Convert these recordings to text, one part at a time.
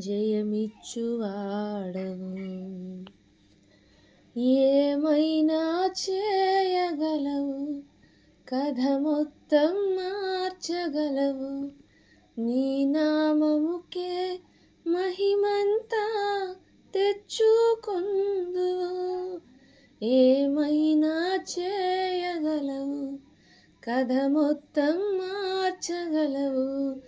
జయమిచ్చువాడవు. ఏమైనా చేయగలవు? కథ మొత్తం మార్చగలవు. నీ నామముకే మహిమంతా తెచ్చుకుందు ఏమైనా చేయగలవు? కథ మొత్తం మార్చగలవు.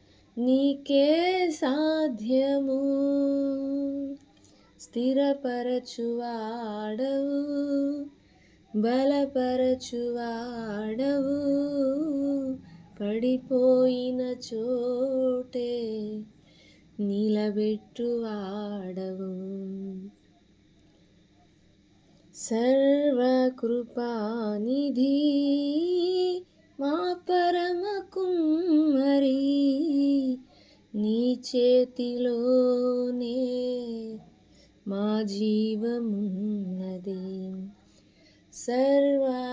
నీకే సాధ్యము. స్థిరపరచువాడవు బలపరచువాడవు. పడిపోయిన చోటే నిలబెట్టువాడవు. సర్వకృపానిధి చేతిలోనే మా జీవమున్నది. సర్వకృపానిధి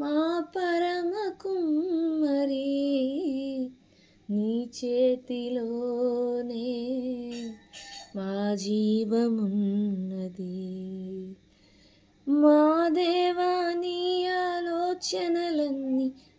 మా పరమ కుమ్మరి నీ చేతిలోనే మా జీవమున్నది. మా దేవాని ఆలోచనలన్నీ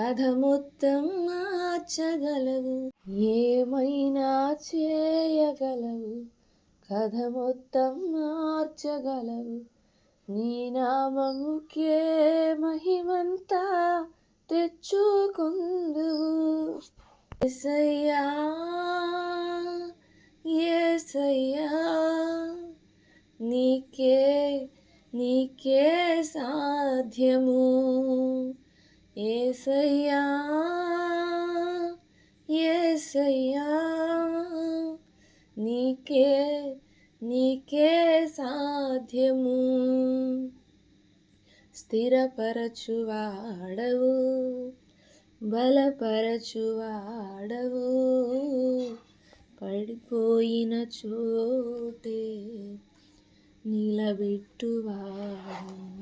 కథ మొత్తం మార్చగలవు ఏమైనా చేయగలవు. కథ మొత్తం మార్చగలవు నీ నామముకే మహిమంతా తెచ్చుకుందు. ఎసయ్యా ఏసయ్యా నీకే నీకే సాధ్యము. ఏసయ్యా ఏసయ్యా నీకే నీకే సాధ్యము. స్థిరపరచువాడవు బలపరచువాడవు. పడిపోయిన చోటే నిలబెట్టువాడు.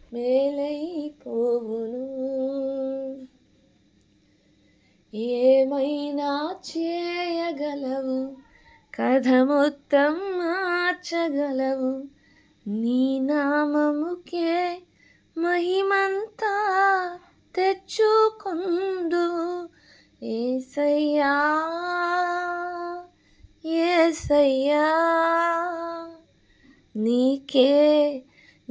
మేలైపోవును. ఏమైనా చేయగలవు? కథ మొత్తం మార్చగలవు. నీ నామముకే మహిమంతా తెచ్చుకుందు ఏసయ్యా ఏసయ్యా నీకే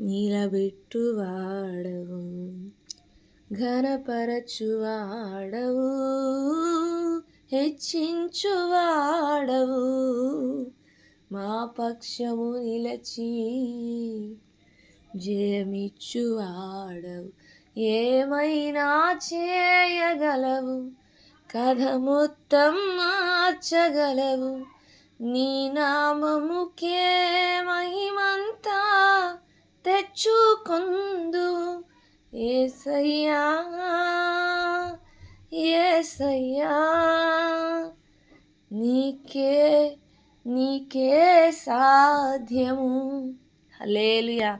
నిలబెట్టువాడవు ఘనపరచువాడవు హెచ్చించువాడవు మా పక్షము నిలచి జయమిచ్చువాడవు ఏమైనా చేయగలవు కథ మొత్తం మార్చగలవు. నీ నామముకే మహిమంతా తెచ్చుకొందు. ఏసయ్యా ఏసయ్యా నీకే నీకే సాధ్యము. హలేలుయా